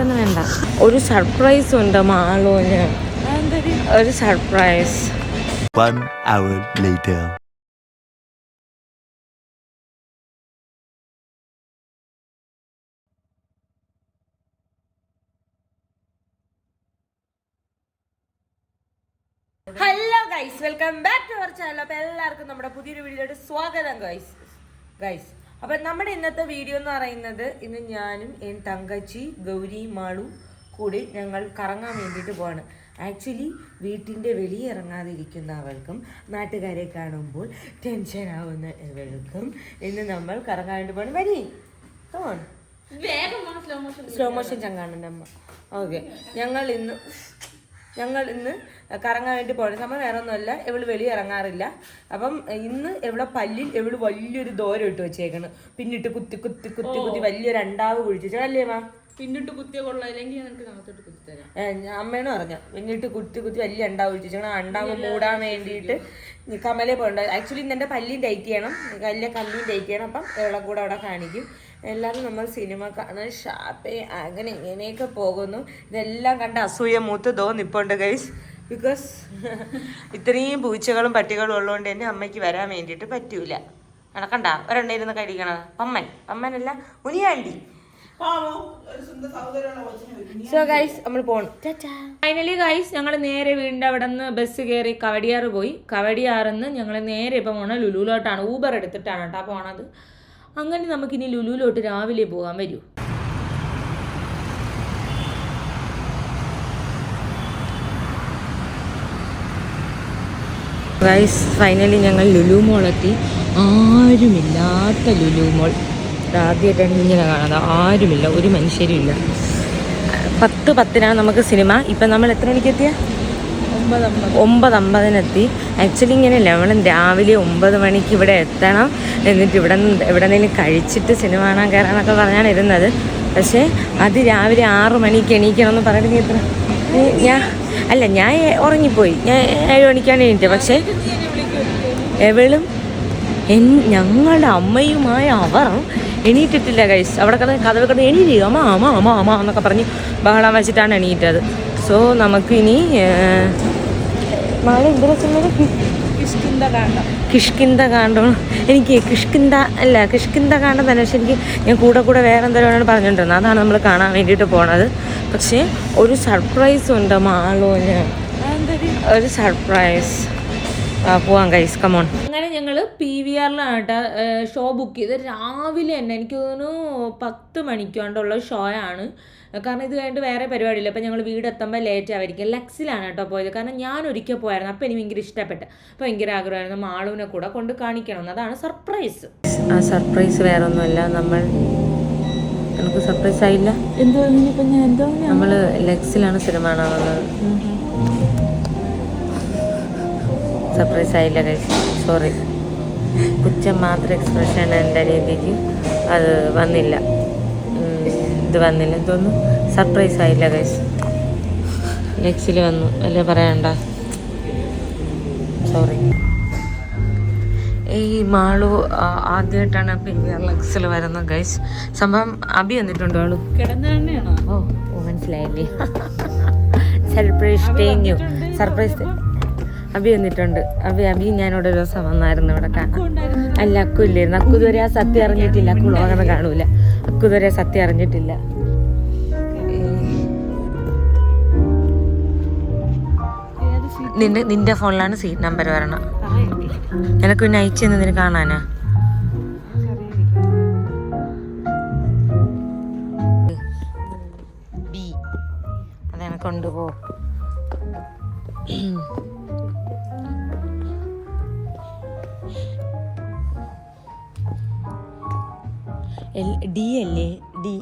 അങ്ങോട്ടൊന്നും വേണ്ട. ഒരു സർപ്രൈസ് ഉണ്ട് മാളൂന് ഒരു surprise One hour later. Hello guys welcome back to our channel അപ്പോൾ എല്ലാവർക്കും നമ്മുടെ പുതിയൊരു വീഡിയോയുടെ സ്വാഗതം ഗൈസ് ഗൈസ് അപ്പൊ നമ്മുടെ ഇന്നത്തെ വീഡിയോ എന്ന് പറയുന്നത് ഇന്ന് ഞാനും എൻ തങ്കച്ചി ഗൗരി മാളു കൂടി ഞങ്ങൾ കറങ്ങാൻ വേണ്ടിയിട്ട് പോവാണ്. ആക്ച്വലി വീട്ടിന്റെ വെളിയിറങ്ങാതിരിക്കുന്ന അവൾക്കും നാട്ടുകാരെ കാണുമ്പോൾ ടെൻഷൻ ആവുന്ന ഇവൾക്കും ഇന്ന് നമ്മൾ കറങ്ങാൻ വേണ്ടി പോകണം വരി തോൺ സ്ലോ മോഷൻ ചങ്ങാണന്റെ അമ്മ. ഓക്കെ ഞങ്ങൾ ഇന്ന് ഞങ്ങൾ ഇന്ന് കറങ്ങാൻ വേണ്ടി പോകണം നമ്മൾ വേറെ ഒന്നുമല്ല ഇവൾ വെളി ഇറങ്ങാറില്ല. അപ്പം ഇന്ന് എവിടെ പല്ലിൽ ഇവൾ വലിയൊരു ദോരം ഇട്ട് വെച്ചേക്കണം. പിന്നിട്ട് കുത്തി കുത്തി കുത്തി കുത്തി വലിയൊരു അണ്ടാവ് കുഴിച്ചു അല്ലേ മാ? പിന്നിട്ട് കുത്തിയ കൊള്ളാം ഞങ്ങൾക്ക് നകത്തോട്ട് കുത്തി തരാം അമ്മേനും പറഞ്ഞ പിന്നിട്ട് കുത്തി കുത്തി വലിയ അണ്ടാവ് കുഴിച്ചു ആ അണ്ടാവ് മൂടാൻ വേണ്ടിയിട്ട് കമലേ പോകണ്ട. ആക്ച്വലി ഇന്ന് എന്റെ പല്ലിയും ടൈറ്റ് ചെയ്യണം. വലിയ കല്ലിയും ടൈറ്റ് ചെയ്യണം. അപ്പം എവിടെ കൂടെ അവിടെ കാണിക്കും. എല്ലാവരും നമ്മൾ സിനിമ കാണാൻ ഷാപ്പേ അങ്ങനെ ഇങ്ങനെയൊക്കെ പോകുന്നു. ഇതെല്ലാം കണ്ട് അസൂയ മൂത്ത് തോന്നിപ്പോണ്ട് ഗൈസ് ബിക്കോസ് ഇത്രയും പൂച്ചകളും പട്ടികളും ഉള്ളതുകൊണ്ട് എന്റെ അമ്മയ്ക്ക് വരാൻ വേണ്ടിയിട്ട് പറ്റൂല. നടക്കണ്ട ഒരെണ്ണ ഇരുന്ന് കഴിക്കണത് പമ്മൻ പമ്മനല്ല മുനിയാണ്ടി. സോ ഗൈസ് നമ്മൾ പോണം. ഫൈനലി ഗൈസ് ഞങ്ങൾ നേരെ വീണ്ടും അവിടെ നിന്ന് ബസ് കയറി കവടിയാറ് പോയി. കവടിയാറിന്ന് ഞങ്ങൾ നേരെ ഇപ്പം പോണ ലുലുലോട്ടാണ്. ഊബർ എടുത്തിട്ടാണ് കേട്ടോ പോണത്. അങ്ങനെ നമുക്കിനി ലുലുലോട്ട് രാവിലെ പോകാൻ വരൂ. ഗൈസ് ഫൈനലി ഞങ്ങൾ ലുലു മോളെത്തി ആരുമില്ലാത്ത ലുലു മോൾ ആദ്യമായിട്ടാണ് ഇങ്ങനെ കാണുന്നത്. ആരുമില്ല ഒരു മനുഷ്യരും ഇല്ല പത്ത് പത്തിനാണ് നമുക്ക് സിനിമ ഇപ്പം നമ്മൾ എത്ര മണിക്ക് എത്തിയ? ഒമ്പത് അമ്പതിനെത്തി ആക്ച്വലി ഇങ്ങനെയല്ല നമ്മൾ രാവിലെ ഒമ്പത് മണിക്ക് ഇവിടെ എത്തണം. എന്നിട്ട് ഇവിടെ നിന്ന് എവിടെ നിന്ന് കഴിച്ചിട്ട് സിനിമ കാണാൻ കയറാനൊക്കെ പറഞ്ഞാണ് ഇരുന്നത്. പക്ഷേ അത് രാവിലെ ആറ് മണിക്ക് എണീക്കണം എന്ന് പറഞ്ഞിട്ട് എത്ര? ഞാൻ അല്ല ഞാൻ ഉറങ്ങിപ്പോയി. ഞാൻ ഏഴ് മണിക്കാണ് എണീറ്റത്. പക്ഷേ എവളും എൻ ഞങ്ങളുടെ അമ്മയുമായ അവർ എണീറ്റിട്ടില്ല കൈസ് അവിടെ കിടന്ന് കഥ കിടന്ന് എണീറ്റ് അമ്മ അമ്മ അമ്മ അമ്മ എന്നൊക്കെ പറഞ്ഞ് ബഹളം വെച്ചിട്ടാണ് എണീറ്റത്. സോ നമുക്കിനി മഴ എന്ത് രസം കിഷ്കിന്ത കാണ്ടം എനിക്ക് കിഷ്കിന്ത അല്ല കിഷ്കിന്ത കാണ്ടം തന്നെ. പക്ഷെ എനിക്ക് ഞാൻ കൂടെ കൂടെ വേറെ എന്തെങ്കിലും പറഞ്ഞുകൊണ്ടിരുന്നത് അതാണ് നമ്മൾ കാണാൻ വേണ്ടിയിട്ട് പോണത്. പക്ഷേ ഒരു സർപ്രൈസ് ഉണ്ട് മാളൂന്. ഒരു സർപ്രൈസ് പോവാം കൈസ് കമോൺ അങ്ങനെ ഞങ്ങൾ പി വി ആറിലാണ് കേട്ടോ ഷോ ബുക്ക് ചെയ്ത്. രാവിലെ തന്നെ എനിക്ക് തോന്നുന്നു പത്ത് മണിക്കാണ്ടുള്ള ഷോ ആണ് കാരണം ഇത് കഴിഞ്ഞിട്ട് വേറെ പരിപാടിയില്ല. അപ്പം ഞങ്ങൾ വീടെത്തുമ്പോൾ ലേറ്റ് ആയിരിക്കും ലക്സിലാണ് കേട്ടോ പോയത്. കാരണം ഞാൻ ഒരിക്കൽ പോയായിരുന്നു. അപ്പോൾ എനിക്ക് ഭയങ്കര ഇഷ്ടപ്പെട്ട്. അപ്പോൾ ഭയങ്കര ആഗ്രഹമായിരുന്നു മാളുവിനെ കൂടെ കൊണ്ട് കാണിക്കണം അതാണ് സർപ്രൈസ് ആ സർപ്രൈസ് വേറെ ഒന്നുമല്ല നമ്മൾ നമുക്ക് സർപ്രൈസ് ആയില്ല. എന്തോ ഞാൻ എന്തോ നമ്മൾ ലക്സിലാണ് സിനിമ കാണാൻ വന്നത് സർപ്രൈസ് ആയില്ല കഴിച്ചു സോറി പുച്ഛം മാത്രം എക്സ്പ്രഷൻ എന്റെ രീതിക്ക് അത് വന്നില്ല. ഇത് വന്നില്ല. തോന്നുന്നു സർപ്രൈസ് ആയില്ല കഴിച്ചു ലെക്സിൽ വന്നു. അല്ലേ പറയണ്ട? സോറി ഈ മാളു ആദ്യമായിട്ടാണ് പിന്നെ ലെക്സിൽ വരുന്നത് ഗൈസ് സംഭവം അബി വന്നിട്ടുണ്ടോ ആളു? കിടന്നാണോ എണ്ണയാണോ ഓ ഓ മനസ്സിലായില്ലേ? സർപ്രൈസ് തേങ്ങു സർപ്രൈസ് അബി വന്നിട്ടുണ്ട്. അബി അബി ഞാനിവിടെ ഒരു ദിവസം വന്നായിരുന്നു ഇവിടെ അല്ല അക്കു ഇല്ലായിരുന്നു. അക്കു ഇതുവരെ ആ സത്യം അറിഞ്ഞിട്ടില്ല. അക്കു ലോകം കാണൂല. അക്കു ഇതുവരെ സത്യം അറിഞ്ഞിട്ടില്ല. നിന്റെ നിന്റെ ഫോണിലാണ് സീറ്റ് നമ്പർ വരണം. എനക്ക് പിന്നെ അയച്ചു നിന്നെ കാണാനാ? ബി. അതാണ് കൊണ്ടുപോ. ഡി അല്ലേ? D.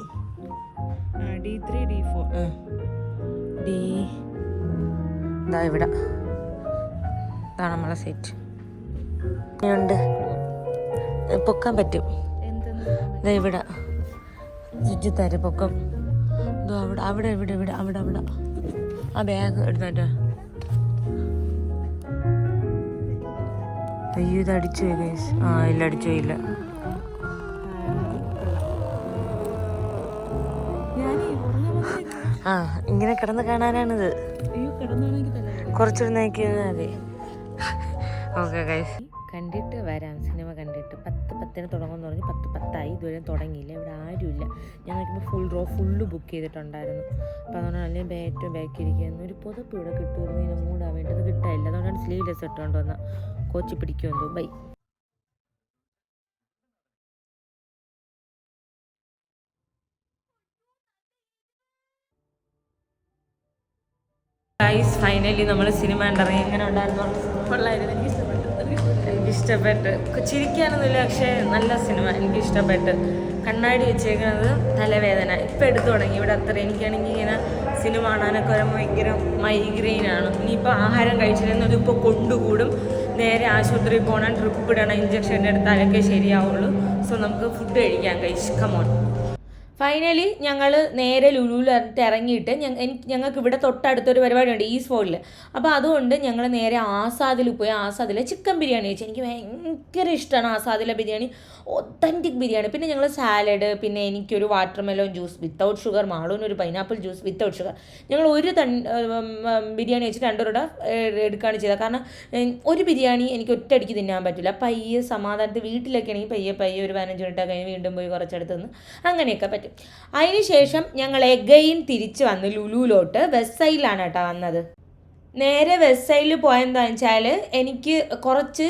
D three D four. D. ഇതാ ഇവിടെ. ഇതാണ് നമ്മളെ സെറ്റ് ഉണ്ട് പൊക്കാൻ പറ്റും. ഇതാ ഇവിടെ. ചുറ്റി തര പൊക്കം. ഇതോ അവിടെ അവിടെ ഇവിടെ ഇവിടെ അവിടെ അവിടെ. ആ ബാഗ് എടുത്തോട്ടെ അയ്യോ ഇത് അടിച്ചു പോയി. ആ ഇല്ല അടിച്ചു പോയില്ല. ആ ഇങ്ങനെ കിടന്ന് കാണാനാണിത്. കുറച്ചൊരു മതി. ഓക്കെ ഗൈസ് കണ്ടിട്ട് വരാം. സിനിമ കണ്ടിട്ട്. പത്ത് പത്തിന് തുടങ്ങുമെന്ന് പറഞ്ഞ് പത്ത് പത്തായി. ഇതുവരെ തുടങ്ങിയില്ല. ഇവിടെ ആരുമില്ല. ഞാൻ നോക്കുമ്പോൾ ഫുൾ റോ ഫുള്ള് ബുക്ക് ചെയ്തിട്ടുണ്ടായിരുന്നു. അപ്പോൾ അതുകൊണ്ടാണ് അല്ലെങ്കിൽ ഏറ്റവും ബാക്കി ഇരിക്കുന്നു ഒരു പുതപ്പ് ഇവിടെ കിട്ടുമായിരുന്നു ഇതിന് മൂടാൻ വേണ്ടി അത് കിട്ടാനില്ല. അതുകൊണ്ടാണ് സ്ലീവ്ലെസ് ഇട്ടുകൊണ്ട് വന്ന. കോച്ച് പിടിക്കുമെന്ന് ബൈ ഫൈനലി നമ്മൾ സിനിമ കണ്ടിറങ്ങി. എങ്ങനെ ഉണ്ടായിരുന്നു? കൊള്ളായിരുന്നു. എനിക്ക് ഇഷ്ടപ്പെട്ടു. എനിക്ക് ഇഷ്ടപ്പെട്ടു. ചിരിക്കാനൊന്നുമില്ല പക്ഷേ നല്ല സിനിമ എനിക്ക് ഇഷ്ടപ്പെട്ട്. കണ്ണാടി വെച്ചേക്കുന്നത് തലവേദന. ഇപ്പം എടുത്തു തുടങ്ങി. ഇവിടെ അത്ര എനിക്കാണെങ്കിൽ ഇങ്ങനെ സിനിമ കാണാനൊക്കെ വരുമ്പോൾ ഭയങ്കര മൈഗ്രെയിൻ ആണ്. ഇനിയിപ്പോൾ ആഹാരം കഴിച്ചിരുന്നത് ഇപ്പോൾ കൊണ്ടുകൂടും. നേരെ ആശുപത്രിയിൽ പോകണം. ട്രിപ്പ് ഇടണം. ഇഞ്ചക്ഷൻ എടുത്താലൊക്കെ ശരിയാവുള്ളൂ. സോ നമുക്ക് ഫുഡ് കഴിക്കാൻ കഴിച്ച്. കമോൺ ഫൈനലി ഞങ്ങൾ നേരെ ലുലുവിൽ ഇറങ്ങിയിട്ട് ഞങ്ങ- എനിക്ക് ഞങ്ങൾക്ക് ഇവിടെ തൊട്ടടുത്തൊരു പരിപാടിയുണ്ട് ഈ സ്പോട്ടിൽ അപ്പോൾ അതുകൊണ്ട് ഞങ്ങൾ നേരെ ആസാദിൽ പോയി ആസാദിലെ ചിക്കൻ ബിരിയാണി കഴിച്ചു എനിക്ക് ഭയങ്കര ഇഷ്ടമാണ് ആസാദിലെ ബിരിയാണി. ഒത്തന്റിക് ബിരിയാണി. പിന്നെ ഞങ്ങൾ സാലഡ് പിന്നെ എനിക്കൊരു watermelon juice without sugar മാളൂന് ഒരു പൈനാപ്പിൾ ജ്യൂസ് വിത്തൗട്ട് ഷുഗർ ഞങ്ങൾ ഒരു തൺ ബിരിയാണി വെച്ച് രണ്ടുപേരുടെ എടുക്കുകയാണ് ചെയ്തത്. കാരണം ഒരു ബിരിയാണി എനിക്ക് ഒറ്റയടിക്ക് തിന്നാൻ പറ്റില്ല. പയ്യെ സമാധാനത്തിൽ വീട്ടിലൊക്കെ ആണെങ്കിൽ പയ്യെ പയ്യെ ഒരു പതിനഞ്ച് മിനിറ്റ് കഴിഞ്ഞ് വീണ്ടും പോയി കുറച്ചെടുത്ത് നിന്ന് അങ്ങനെയൊക്കെ പറ്റും. അതിന് ശേഷം ഞങ്ങൾ എഗെയിൻ തിരിച്ച് വന്ന് ലുലുവിലോട്ട് വെസ്റ്റ് സൈഡിലാണ് കേട്ടോ വന്നത്. നേരെ വെസ്റ്റ് സൈഡിൽ പോയെന്താണെന്ന് വെച്ചാൽ എനിക്ക് കുറച്ച്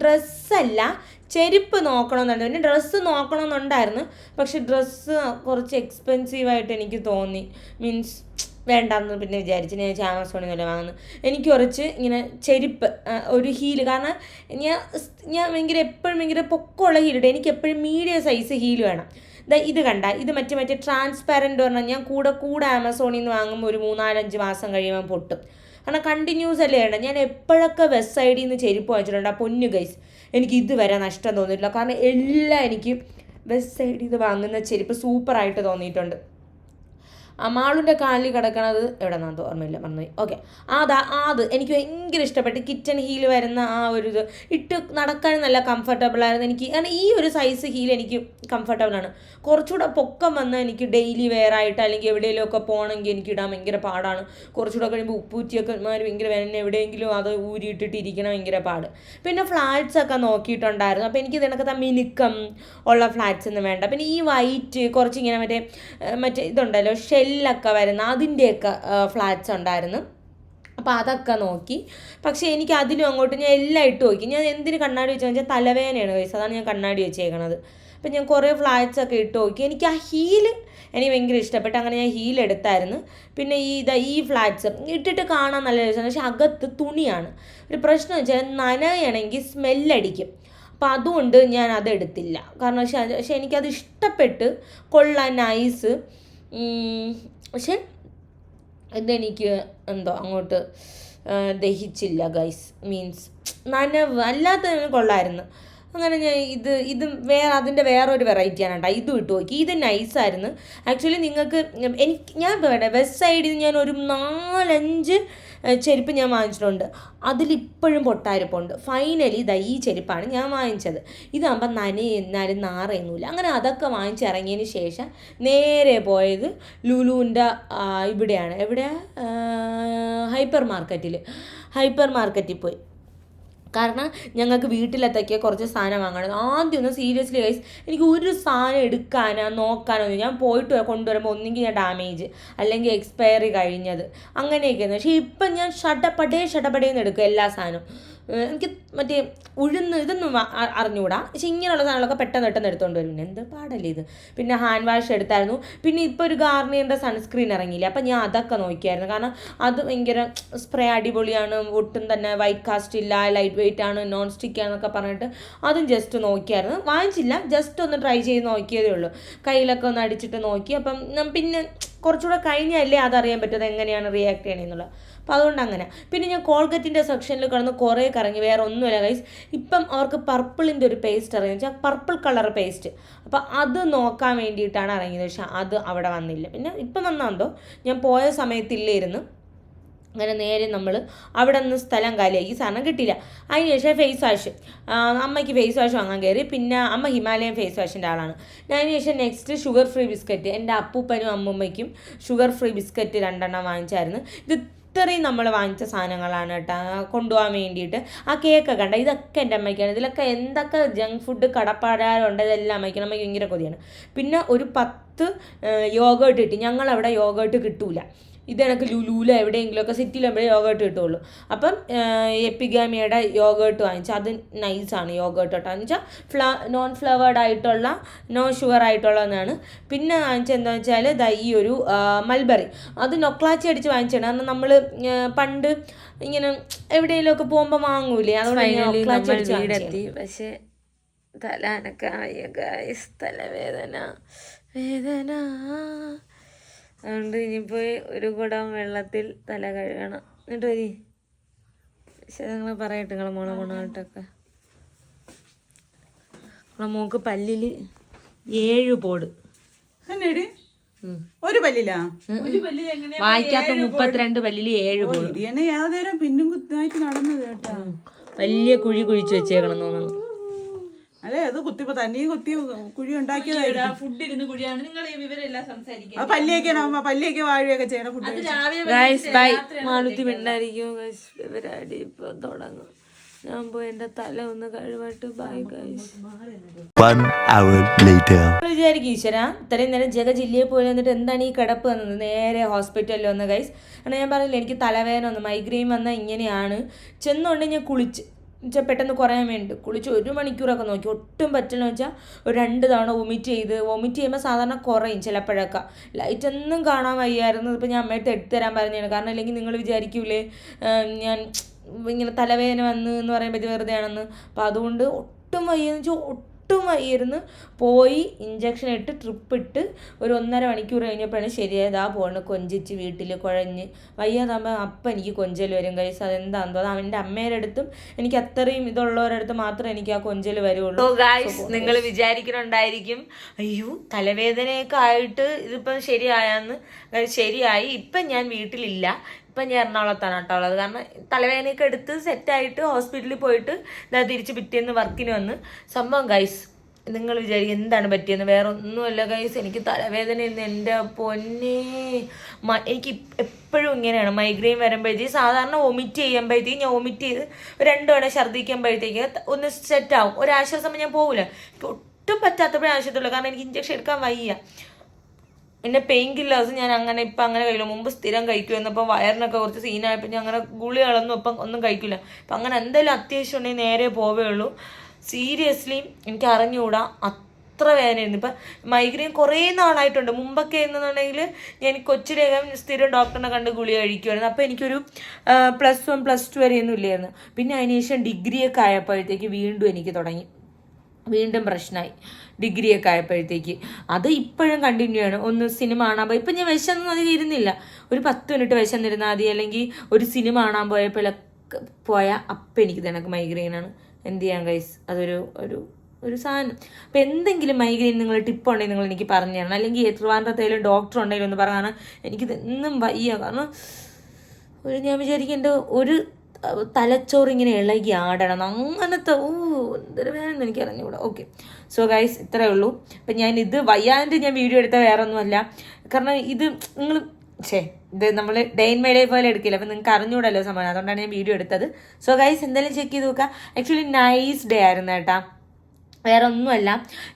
ഡ്രസ്സല്ല ചെരുപ്പ് നോക്കണമെന്നുണ്ട്. പിന്നെ ഡ്രസ്സ് നോക്കണമെന്നുണ്ടായിരുന്നു. പക്ഷെ ഡ്രസ്സ് കുറച്ച് എക്സ്പെൻസീവായിട്ട് എനിക്ക് തോന്നി. മീൻസ് വേണ്ടെന്ന് പിന്നെ വിചാരിച്ച് ഞാൻ ആമസോണിൽ നിന്ന് വാങ്ങുന്നു എനിക്ക് കുറച്ച് ഇങ്ങനെ ചെരുപ്പ് ഒരു ഹീൽ കാരണം ഞാൻ ഞാൻ ഭയങ്കര എപ്പോഴും ഭയങ്കര പൊക്കമുള്ള ഹീലിട്ട് എനിക്ക് എപ്പോഴും മീഡിയം സൈസ് ഹീൽ വേണം. ഇത് കണ്ട ഇത് മറ്റേ മറ്റേ ട്രാൻസ്പാരന്റ് പറഞ്ഞാൽ ഞാൻ കൂടെ കൂടെ ആമസോണിൽ നിന്ന് വാങ്ങുമ്പോൾ ഒരു മൂന്നാലഞ്ച് മാസം കഴിയുമ്പോൾ പൊട്ടും. കാരണം കണ്ടിന്യൂസ് അല്ലേ വേണ്ട ഞാൻ എപ്പോഴൊക്കെ വെസ്റ്റ് സൈഡിൽ നിന്ന് ചെരുപ്പ് വാങ്ങിച്ചിട്ടുണ്ട്? ആ പൊന്നു ഗൈസ് എനിക്ക് ഇതുവരെ നഷ്ടം തോന്നിയിട്ടില്ല. കാരണം എല്ലാം എനിക്ക് വെസ്റ്റ് സൈഡിൽ നിന്ന് വാങ്ങുന്ന ചെരുപ്പ് സൂപ്പറായിട്ട് തോന്നിയിട്ടുണ്ട്. അമാളുടെ കാലിൽ കിടക്കണത് എവിടെ നിന്നാന്ന് ഓർമ്മയില്ല മറന്നുപോയി. ഓക്കെ അതാ അത് എനിക്ക് ഭയങ്കര ഇഷ്ടപ്പെട്ട്. കിച്ചൺ ഹീൽ വരുന്ന ആ ഒരു ഇത്. ഇട്ട് നടക്കാൻ നല്ല കംഫർട്ടബിൾ ആയിരുന്നു. എനിക്ക് കാരണം ഈ ഒരു സൈസ് ഹീൽ എനിക്ക് കംഫർട്ടബിൾ ആണ്. കുറച്ചുകൂടെ പൊക്കം വന്ന് എനിക്ക് ഡെയിലി വെയർ ആയിട്ട് അല്ലെങ്കിൽ എവിടെയെങ്കിലുമൊക്കെ പോകണമെങ്കിൽ എനിക്ക് ഇടാൻ ഭയങ്കര പാടാണ്. കുറച്ചുകൂടെ കഴിയുമ്പോൾ ഉപ്പൂറ്റിയൊക്കെ ഭയങ്കര വേദന എവിടെയെങ്കിലും അത് ഊരിയിട്ടിട്ട് ഇരിക്കണം ഭയങ്കര പാട്. പിന്നെ ഫ്ലാറ്റ്സ് ഒക്കെ നോക്കിയിട്ടുണ്ടായിരുന്നു. അപ്പോൾ എനിക്ക് ഇതിനൊക്കെ മിനുക്കം ഉള്ള ഫ്ലാറ്റ്സ് ഒന്നും വേണ്ട. പിന്നെ ഈ വൈറ്റ് കുറച്ച് ഇങ്ങനെ മറ്റേ മറ്റേ ഇതുണ്ടല്ലോ ഷെല്ലൊക്കെ വരുന്ന അതിന്റെയൊക്കെ ഫ്ലാറ്റ്സ് ഉണ്ടായിരുന്നു. അപ്പോൾ അതൊക്കെ നോക്കി. പക്ഷേ എനിക്ക് അതിലും അങ്ങോട്ട് ഞാൻ എല്ലാം ഇട്ട് നോക്കി. ഞാൻ എന്തിന് കണ്ണാടി വെച്ചാൽ വെച്ചാൽ തലവേദനയാണ് കഴിച്ചത് അതാണ് ഞാൻ കണ്ണാടി വെച്ചേക്കണത്. അപ്പം ഞാൻ കുറേ ഫ്ലാറ്റ്സ് ഒക്കെ ഇട്ട് നോക്കി. എനിക്ക് ആ ഹീൽ എനിക്ക് ഭയങ്കര ഇഷ്ടപ്പെട്ടു. അങ്ങനെ ഞാൻ ഹീൽ എടുത്തായിരുന്നു. പിന്നെ ഈ ഇതാ ഈ ഫ്ലാറ്റ്സ് ഇട്ടിട്ട് കാണാൻ നല്ല രസമാണ്. പക്ഷെ അകത്ത് തുണിയാണ്. ഒരു പ്രശ്നം വെച്ചാൽ നനയണമെങ്കിൽ സ്മെല്ലടിക്കും അപ്പോൾ അതുകൊണ്ട് ഞാൻ അതെടുത്തില്ല കാരണം പക്ഷേ പക്ഷേ എനിക്കത് ഇഷ്ടപ്പെട്ട് കൊള്ളാൻ നൈസ് പക്ഷെ ഇതെനിക്ക് എന്തോ അങ്ങോട്ട് ദഹിച്ചില്ല ഗൈസ് മീൻസ് നനവ് അല്ലാത്ത കൊള്ളായിരുന്നു. അങ്ങനെ ഞാൻ ഇത് ഇത് വേറെ അതിന്റെ വേറൊരു വെറൈറ്റിയാണ് കേട്ടോ. ഇതും ഇട്ട് നോക്കി. ഇത് നൈസായിരുന്നു ആക്ച്വലി നിങ്ങൾക്ക് എനിക്ക് ഞാൻ പറയട്ടെ വെസ്റ്റ് സൈഡിൽ ഞാൻ ഒരു നാലഞ്ച് ചെരുപ്പ് ഞാൻ വാങ്ങിച്ചിട്ടുണ്ട്. അതിലിപ്പോഴും പൊട്ടാരിപ്പുണ്ട്. ഫൈനലി ഇതാ ഈ ചെരുപ്പാണ് ഞാൻ വാങ്ങിച്ചത്. ഇതാകുമ്പോൾ നനയെന്നാലും നാറയൊന്നുമില്ല. അങ്ങനെ അതൊക്കെ വാങ്ങിച്ചിറങ്ങിയതിന് ശേഷം നേരെ പോയത് ലുലുവിന്റെ ഇവിടെയാണ്. എവിടെയാണ് ഹൈപ്പർ മാർക്കറ്റിൽ ഹൈപ്പർ മാർക്കറ്റിൽ പോയി. കാരണം ഞങ്ങൾക്ക് വീട്ടിലെത്തൊക്കെ കുറച്ച് സാധനം വാങ്ങണം. ആദ്യം ഒന്ന് സീരിയസ്ലി ഗൈസ് എനിക്ക് ഒരു സാധനം എടുക്കാനോ നോക്കാനോ ഞാൻ പോയിട്ട് കൊണ്ടുവരുമ്പോൾ ഒന്നെങ്കിൽ ഞാൻ ഡാമേജ് അല്ലെങ്കിൽ എക്സ്പയറി കഴിഞ്ഞത്. അങ്ങനെയൊക്കെയായിരുന്നു. പക്ഷേ ഇപ്പം ഞാൻ ഷട്ടപ്പടേ ഷട്ടപ്പടേന്ന് എടുക്കും എല്ലാ സാധനവും. എനിക്ക് മറ്റേ ഉഴുന്ന് ഇതൊന്നും അറിഞ്ഞുകൂടാ പക്ഷെ ഇങ്ങനെയുള്ള സാധനങ്ങളൊക്കെ പെട്ടെന്ന് പെട്ടെന്ന് എടുത്തുകൊണ്ട് വരും. എന്ത് പാടല്ലേ ഇത്? പിന്നെ ഹാൻഡ് വാഷ് എടുത്തായിരുന്നു. പിന്നെ ഇപ്പോൾ ഒരു ഗാർണിയറിന്റെ സൺസ്ക്രീൻ ഇറങ്ങിയില്ല? അപ്പം ഞാൻ അതൊക്കെ നോക്കിയായിരുന്നു. കാരണം അത് ഭയങ്കര സ്പ്രേ അടിപൊളിയാണ്. ഒട്ടും തന്നെ വൈറ്റ് കാസ്റ്റ് ഇല്ല ലൈറ്റ് വെയിറ്റ് ആണ് നോൺ സ്റ്റിക്ക് ആണെന്നൊക്കെ പറഞ്ഞിട്ട് അതും ജസ്റ്റ് നോക്കിയായിരുന്നു. വാങ്ങിച്ചില്ല. ജസ്റ്റ് ഒന്ന് ട്രൈ ചെയ്ത് നോക്കിയതേ ഉള്ളൂ. കയ്യിലൊക്കെ ഒന്ന് അടിച്ചിട്ട് നോക്കി. അപ്പം പിന്നെ കുറച്ചുകൂടെ കഴിഞ്ഞല്ലേ അതറിയാൻ പറ്റുന്നത് എങ്ങനെയാണ് റിയാക്ട് ചെയ്യണമെന്നുള്ളത് അപ്പോൾ അതുകൊണ്ട് അങ്ങനെ പിന്നെ ഞാൻ കോൾഗറ്റിന്റെ സെക്ഷനിൽ കിടന്ന് കുറേ കറങ്ങി വേറെ ഒന്നുമില്ല ഗൈസ് ഇപ്പം അവർക്ക് പർപ്പിളിന്റെ ഒരു പേസ്റ്റ് ഇറങ്ങി വെച്ചാൽ പർപ്പിൾ കളർ പേസ്റ്റ് അപ്പോൾ അത് നോക്കാൻ വേണ്ടിയിട്ടാണ് ഇറങ്ങിയത്. പക്ഷെ അത് അവിടെ വന്നില്ല. പിന്നെ ഇപ്പം വന്നാന്തോ ഞാൻ പോയ സമയത്തില്ലായിരുന്നു. അങ്ങനെ നേരെ നമ്മൾ അവിടെ നിന്ന് സ്ഥലം ഈ സാധനം കിട്ടിയില്ല. അതിന് ശേഷം ഫേസ് വാഷ് അമ്മയ്ക്ക് ഫേസ് വാഷ് വാങ്ങാൻ കയറി. പിന്നെ അമ്മ ഹിമാലയൻ ഫേസ് വാഷിന്റെ ആളാണ്. ഞാൻ അതിന് ശേഷം നെക്സ്റ്റ് ഷുഗർ ഫ്രീ ബിസ്ക്കറ്റ് എന്റെ അപ്പൂപ്പനും അമ്മൂമ്മയ്ക്കും ഷുഗർ ഫ്രീ ബിസ്ക്കറ്റ് രണ്ടെണ്ണം വാങ്ങിച്ചായിരുന്നു. ഇത് ഇത്രയും നമ്മൾ വാങ്ങിച്ച സാധനങ്ങളാണ് കേട്ടോ. കൊണ്ടുപോകാൻ വേണ്ടിയിട്ട്. ആ കേക്ക് കണ്ട? ഇതൊക്കെ എന്റെ അമ്മയ്ക്കാണ്. ഇതിലൊക്കെ എന്തൊക്കെ ജങ്ക് ഫുഡ് കടപ്പാടാറുണ്ട് ഇതെല്ലാം അമ്മയ്ക്കാണ് അമ്മയ്ക്ക് ഭയങ്കര കൊതിയാണ്. പിന്നെ ഒരു പത്ത് യോഗേട്ട് കിട്ടി ഞങ്ങളവിടെ യോഗേട്ട് കിട്ടൂല. ഇത് കണക്ക് ലുലൂല എവിടെയെങ്കിലുമൊക്കെ സിറ്റിയിൽ എവിടെ യോഗേട്ട് കിട്ടുള്ളൂ. അപ്പം എപ്പിഗാമിയുടെ യോഗേട്ട് വാങ്ങിച്ചു അത് നൈസാണ് യോഗേട്ട് കേട്ടോ. എന്ന് വെച്ചാൽ ഫ്ല നോൺ ഫ്ലവേർഡ് ആയിട്ടുള്ള നോ ഷുഗർ ആയിട്ടുള്ളതാണ് പിന്നെ വാങ്ങിച്ചത് എന്താ വെച്ചാൽ ദാ ഈ ഒരു മൽബറി അത് നൊക്ലാച്ചി അടിച്ച് വാങ്ങിച്ചാണ് കാരണം നമ്മൾ പണ്ട് ഇങ്ങനെ എവിടെയെങ്കിലുമൊക്കെ പോകുമ്പോൾ വാങ്ങൂലേ? അതുകൊണ്ട് നൊക്ലാച്ചി അടിച്ച്. പക്ഷേ തല അനക്കായ ഗൈസ് തലവേദന. വേദന. അതുകൊണ്ട് ഇനിയിപ്പോൾ ഒരു കുടം വെള്ളത്തിൽ തല കഴുകണം. എന്നിട്ട് വരി. പക്ഷെ നിങ്ങൾ പറയട്ടെ നിങ്ങളെ മോളെ ഗുണമായിട്ടൊക്കെ നമ്മളെ മോക്ക് പല്ലിൽ ഏഴ് പോട്. ഒരു പല്ലിലാ? വായിക്കാത്ത മുപ്പത്തിരണ്ട് പല്ലിൽ ഏഴ് പോട്. യാതൊരു പിന്നും കുത്തായിട്ട് നടന്നത് കേട്ടോ. വലിയ കുഴി കുഴിച്ചു വെച്ചേക്കണം തോന്നുന്നു. അല്ലേ? അത് കുത്തിപ്പോ തന്നെയും കുത്തി കുഴി ഉണ്ടാക്കിയതായിരിക്കും. ഫുഡ് ഇരുന്ന് കുഴിയാണ്. നിങ്ങൾ ഈ വിവരമെല്ലാം സംസാരിക്കുക ആ പല്ലിയൊക്കെയാണ് അമ്മ പല്ലിയൊക്കെ വാഴയൊക്കെ ചെയ്യണം ഫുഡ് ഗൈസ് ബൈ മാളുത്തി മിണ്ടായിരിക്കും. ഗൈസ് ഇവരടി ഇപ്പൊ തുടങ്ങും. ഞാൻ പോയി തല ഒന്ന് കഴിവട്ട് ബൈ ഗൈസ് വിചാരിക്കും ഈശ്വര ഇത്രയും നേരം ജഗ ജില്ലയിൽ പോയി വന്നിട്ട് എന്താണ് ഈ കിടപ്പ് വന്നത്? നേരെ ഹോസ്പിറ്റലിൽ വന്ന് ഗൈസ് കാരണം ഞാൻ പറഞ്ഞില്ല എനിക്ക് തലവേദന വന്നു മൈഗ്രെയിൻ വന്നാൽ ഇങ്ങനെയാണ്. ചെന്നുകൊണ്ട് ഞാൻ കുളിച്ച്. വെച്ചാൽ പെട്ടെന്ന് കുറയാൻ വേണ്ടി. കുളിച്ച് ഒരു മണിക്കൂറൊക്കെ നോക്കി. ഒട്ടും പറ്റില്ല വെച്ചാൽ ഒരു രണ്ട് തവണ വൊമിറ്റ് ചെയ്ത് വൊമിറ്റ് ചെയ്യുമ്പോൾ സാധാരണ കുറയും ചിലപ്പോഴൊക്കെ. ലൈറ്റ് ഒന്നും കാണാൻ വയ്യായിരുന്നു. ഇപ്പോൾ ഞാൻ അമ്മയടുത്ത് എടുത്തു തരാൻ പറഞ്ഞതാണ്. കാരണം അല്ലെങ്കിൽ നിങ്ങൾ വിചാരിക്കൂലേ ഞാൻ ഇങ്ങനെ തലവേദന വന്ന് എന്ന് പറയുമ്പോൾ ഇത് അപ്പോൾ അതുകൊണ്ട് ഒട്ടും വയ്യെന്ന് വെച്ചാൽ ഒട്ടും വയ്യായിരുന്നു പോയി ഇഞ്ചക്ഷൻ ഇട്ട് ട്രിപ്പ് ഇട്ട് ഒരു ഒന്നര മണിക്കൂർ കഴിഞ്ഞപ്പോഴാണ് ശരിയായത്. ആ പോണ് കൊഞ്ചിച്ച് വീട്ടിൽ കുഴഞ്ഞ്. വയ്യാതാകുമ്പോൾ അപ്പം എനിക്ക് കൊഞ്ചൽ വരും. കൈസ് അതെന്താന്ന്? തോന്നുന്നത് അവന്റെ അമ്മയുടെ അടുത്തും എനിക്ക് അത്രയും ഇതുള്ളവരടുത്ത് മാത്രമേ എനിക്ക് ആ കൊഞ്ചൽ വരുള്ളൂ. നിങ്ങൾ വിചാരിക്കുന്നുണ്ടായിരിക്കും അയ്യോ തലവേദനയൊക്കെ ആയിട്ട് ഇതിപ്പം ശരിയായെന്ന്. ശരിയായി ഇപ്പം ഞാൻ വീട്ടിലില്ല. ഇപ്പം ഞാൻ എറണാകുളത്താണ് കേട്ടോ ഉള്ളത്. കാരണം തലവേദനയൊക്കെ എടുത്ത് സെറ്റായിട്ട് ഹോസ്പിറ്റലിൽ പോയിട്ട് ഞാൻ തിരിച്ച് പിറ്റേന്ന് വർക്കിന് വന്ന്. സംഭവം ഗൈസ് നിങ്ങൾ വിചാരിക്കും എന്താണ് പറ്റിയെന്ന്. വേറെ ഒന്നുമല്ല ഗൈസ് എനിക്ക് തലവേദന ഇന്ന് എന്റെ പൊന്നെ. എനിക്ക് എപ്പോഴും ഇങ്ങനെയാണ്. മൈഗ്രെയിൻ വരുമ്പോഴത്തേക്ക് സാധാരണ വൊമിറ്റ് ചെയ്യുമ്പോഴത്തേക്ക് ഞാൻ വൊമിറ്റ് ചെയ്ത് രണ്ടു തവണ ഛർദ്ദിക്കുമ്പോഴത്തേക്ക് ഒന്ന് സെറ്റാവും ഒരാശ്വാസം ഞാൻ പോകില്ല ഒട്ടും പറ്റാത്തപ്പോഴേ ആവശ്യത്തുള്ളൂ. കാരണം എനിക്ക് ഇഞ്ചക്ഷൻ എടുക്കാൻ വയ്യ. പിന്നെ പെയിൻ കില്ലേഴ്സ് ഞാൻ അങ്ങനെ ഇപ്പം അങ്ങനെ കഴിക്കില്ല മുമ്പ് സ്ഥിരം കഴിക്കുമായിരുന്നു അപ്പം വയറിനൊക്കെ കുറച്ച് സീനായപ്പോൾ ഞാൻ അങ്ങനെ ഗുളികളൊന്നും ഇപ്പം ഒന്നും കഴിക്കില്ല. അപ്പം അങ്ങനെ എന്തെങ്കിലും അത്യാവശ്യം ഉണ്ടെങ്കിൽ നേരെ പോവേ ഉള്ളൂ സീരിയസ്ലി എനിക്ക് അറിഞ്ഞുകൂടാ. അത്ര വേദനയായിരുന്നു. ഇപ്പം മൈഗ്രെയിൻ കുറേ നാളായിട്ടുണ്ട്. മുമ്പൊക്കെ എന്നുണ്ടെങ്കിൽ ഞാൻ കൊച്ചിലേകം സ്ഥിരം ഡോക്ടറിനെ കണ്ട് ഗുളി കഴിക്കുമായിരുന്നു അപ്പോൾ എനിക്കൊരു പ്ലസ് വൺ പ്ലസ് ടു വരെയൊന്നും ഇല്ലായിരുന്നു. പിന്നെ അതിനുശേഷം ഡിഗ്രിയൊക്കെ ആയപ്പോഴത്തേക്ക് വീണ്ടും എനിക്ക് തുടങ്ങി. വീണ്ടും പ്രശ്നമായി. ഡിഗ്രിയൊക്കെ ആയപ്പോഴത്തേക്ക്. അത് ഇപ്പോഴും കണ്ടിന്യൂ ആണ്. ഒന്ന് സിനിമ കാണാൻ പോയി. ഇപ്പം ഞാൻ വിശന്നൊന്നും അധികം ഇരുന്നില്ല. ഒരു പത്ത് മിനിറ്റ് വിശന്നിരുന്നാൽ മതി. അല്ലെങ്കിൽ ഒരു സിനിമ കാണാൻ പോയപ്പോഴൊക്കെ പോയാൽ അപ്പം എനിക്ക് ഇതിനൊക്കെ മൈഗ്രെയിനാണ് എന്ത് ചെയ്യാൻ ഗൈസ് അതൊരു ഒരു ഒരു സാധനം. അപ്പം എന്തെങ്കിലും മൈഗ്രെയിൻ നിങ്ങൾ ടിപ്പ് ഉണ്ടെങ്കിൽ നിങ്ങൾ എനിക്ക് പറഞ്ഞു തരണം. അല്ലെങ്കിൽ ട്രിവാൻഡ്രത്തേലും ഡോക്ടർ ഉണ്ടെങ്കിലും ഒന്ന് പറഞ്ഞാൽ എനിക്കിത് എന്നും വയ്യ. കാരണം ഒരു ഞാൻ വിചാരിക്കും ഒരു അഹ് തലച്ചോറ് ഇങ്ങനെ ഇളകി ആടണം. അങ്ങനത്തെ ഓ എന്തൊരു വേണമെന്ന് എനിക്ക് അറിഞ്ഞുകൂടാ ഓക്കെ സോ ഗൈസ് ഇത്രയേ ഉള്ളൂ. അപ്പം ഞാൻ ഇത് വയ്യാണ്ട് ഞാൻ വീഡിയോ എടുത്ത വേറെ ഒന്നുമല്ല കാരണം ഇത് നിങ്ങൾ ഛേ ഇത് നമ്മൾ ഡെയിൻ മൈ ഡേ പോലെ എടുക്കില്ല. അപ്പം നിങ്ങൾക്ക് അറിഞ്ഞൂടല്ലോ സംഭവം. അതുകൊണ്ടാണ് ഞാൻ വീഡിയോ എടുത്തത്. സോ ഗൈസ് എന്തായാലും ചെക്ക് ചെയ്ത് നോക്കുക. ആക്ച്വലി നൈസ് ഡേ ആയിരുന്നു കേട്ടാ. വേറെ ഒന്നുമല്ല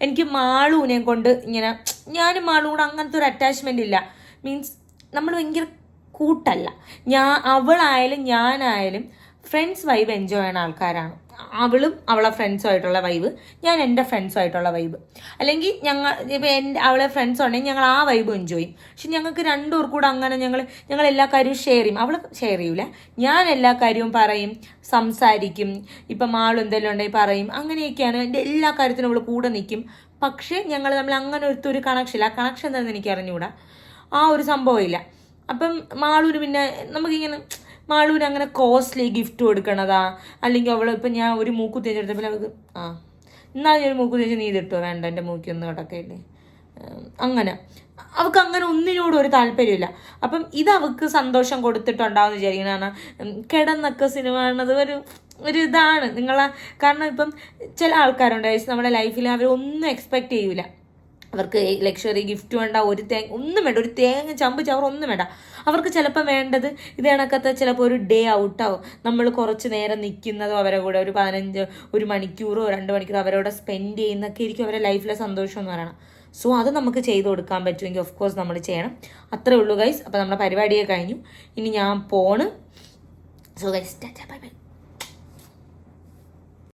എനിക്ക് മാളൂനെ കൊണ്ട് ഇങ്ങനെ ഞാനും മാളൂടെ അങ്ങനത്തെ ഒരു അറ്റാച്ച്മെന്റ് ഇല്ല. മീൻസ് നമ്മൾ ഭയങ്കര കൂട്ടല്ല. ഞാൻ അവളായാലും ഞാനായാലും ഫ്രണ്ട്സ് വൈബ് എൻജോയ് ചെയ്യുന്ന ആൾക്കാരാണ്. അവളും അവളെ ഫ്രണ്ട്സുമായിട്ടുള്ള വൈബ് ഞാൻ എന്റെ ഫ്രണ്ട്സുമായിട്ടുള്ള വൈബ് അല്ലെങ്കിൽ ഞങ്ങൾ ഇപ്പോൾ എന്റെ അവളെ ഫ്രണ്ട്സ് ഉണ്ടെങ്കിൽ ഞങ്ങൾ ആ വൈബ് എൻജോയ് ചെയ്യും. പക്ഷെ ഞങ്ങൾക്ക് രണ്ടുപേർ കൂടെ അങ്ങനെ ഞങ്ങൾ ഞങ്ങൾ എല്ലാ കാര്യവും ഷെയർ ചെയ്യും. അവൾ ഷെയർ ചെയ്യൂല. ഞാൻ എല്ലാ കാര്യവും പറയും സംസാരിക്കും. ഇപ്പം മാളും എന്തെങ്കിലും ഉണ്ടെങ്കിൽ പറയും. അങ്ങനെയൊക്കെയാണ് എന്റെ എല്ലാ കാര്യത്തിനും അവൾ കൂടെ നിൽക്കും പക്ഷേ ഞങ്ങൾ നമ്മൾ അങ്ങനെ ഒരു കണക്ഷൻ ഇല്ല. ആ കണക്ഷൻ എന്താണെന്ന് എനിക്ക് അറിഞ്ഞുകൂടാ ആ ഒരു സംഭവമില്ല അപ്പം മാളൂര് പിന്നെ നമുക്കിങ്ങനെ മാളൂര് അങ്ങനെ കോസ്റ്റ്ലി ഗിഫ്റ്റ് കൊടുക്കണതാ? അല്ലെങ്കിൽ അവൾ ഇപ്പം ഞാൻ ഒരു മൂക്കുത്തി എടുത്തപ്പോൾ അവൾക്ക് ആ എന്നാൽ ഞാൻ ഒരു മൂക്കുത്തി നീ ഇതിട്ടോ വേണ്ട എന്റെ മൂക്കി ഒന്ന് കിടക്കയില്ലേ? അങ്ങനെ. അവൾക്ക് അങ്ങനെ ഒന്നിനോടും ഒരു താല്പര്യമില്ല. അപ്പം ഇത് അവൾക്ക് സന്തോഷം കൊടുത്തിട്ടുണ്ടാവും ഉം, കിടന്നൊക്കെ സിനിമ കാണുന്നത് ഒരു ഒരു ഇതാണ്. നിങ്ങളെ കാരണം ഇപ്പം ചില ആൾക്കാരുണ്ട്. നമ്മുടെ ലൈഫിൽ അവർ ഒന്നും എക്സ്പെക്റ്റ് ചെയ്യൂല. അവർക്ക് ലക്ഷറി ഗിഫ്റ്റ് വേണ്ട ഒരു തേങ്ങ ഒന്നും വേണ്ട ഒരു തേങ്ങ ചമ്പ് ചവർ ഒന്നും വേണ്ട. അവർക്ക് ചിലപ്പോൾ വേണ്ടത് ഇത് കണക്കത്തെ ചിലപ്പോൾ ഒരു ഡേ ഔട്ടാവും നമ്മൾ കുറച്ച് നേരം നിൽക്കുന്നതോ അവരെ കൂടെ ഒരു പതിനഞ്ച് ഒരു മണിക്കൂറോ രണ്ട് മണിക്കൂറോ അവരോടെ സ്പെൻഡ് ചെയ്യുന്നൊക്കെ ആയിരിക്കും അവരുടെ ലൈഫിലെ സന്തോഷം എന്ന് പറയണം സോ അത് നമുക്ക് ചെയ്ത് കൊടുക്കാൻ പറ്റുമെങ്കിൽ ഓഫ് കോഴ്സ് നമ്മൾ ചെയ്യണം. അത്രേ ഉള്ളൂ ഗൈസ് അപ്പോൾ നമ്മുടെ പരിപാടിയൊക്കെ കഴിഞ്ഞു. ഇനി ഞാൻ പോണ്. So guys bye bye